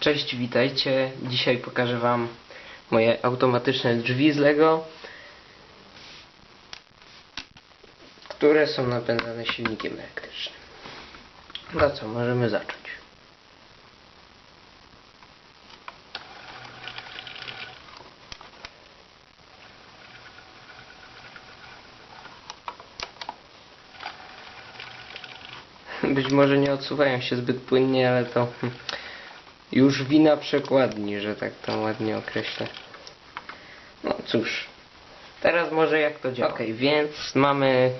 Cześć, witajcie. Dzisiaj pokażę Wam moje automatyczne drzwi z Lego, które są napędzane silnikiem elektrycznym. No co, możemy zacząć. Być może nie odsuwają się zbyt płynnie, ale to hm, już wina przekładni, że tak to ładnie określę. No cóż, teraz może jak to działa. Ok, więc mamy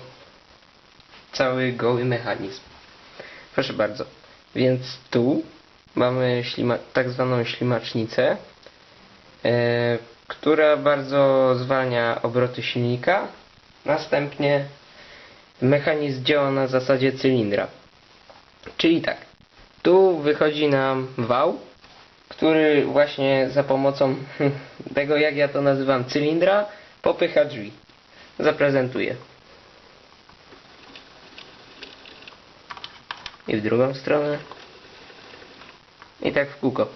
cały goły mechanizm. Proszę bardzo. Więc tu mamy ślima tak zwaną ślimacznicę, e, która bardzo zwalnia obroty silnika. Następnie mechanizm działa na zasadzie cylindra. Czyli tak, tu wychodzi nam wał, który właśnie za pomocą tego, jak ja to nazywam, cylindra, popycha drzwi. Zaprezentuję. I w drugą stronę. I tak w kółko.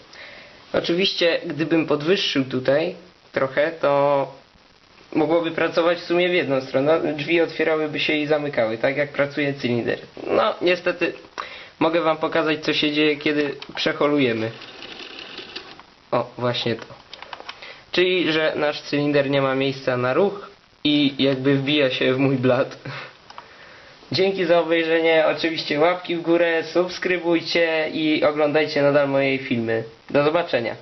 Oczywiście, gdybym podwyższył tutaj trochę, to mogłoby pracować w sumie w jedną stronę. Drzwi otwierałyby się i zamykały, tak jak pracuje cylinder. No, niestety, mogę wam pokazać, co się dzieje, kiedy przeholujemy. O, właśnie to. Czyli, że nasz cylinder nie ma miejsca na ruch i jakby wbija się w mój blat. Dzięki za obejrzenie. Oczywiście łapki w górę, subskrybujcie i oglądajcie nadal moje filmy. Do zobaczenia.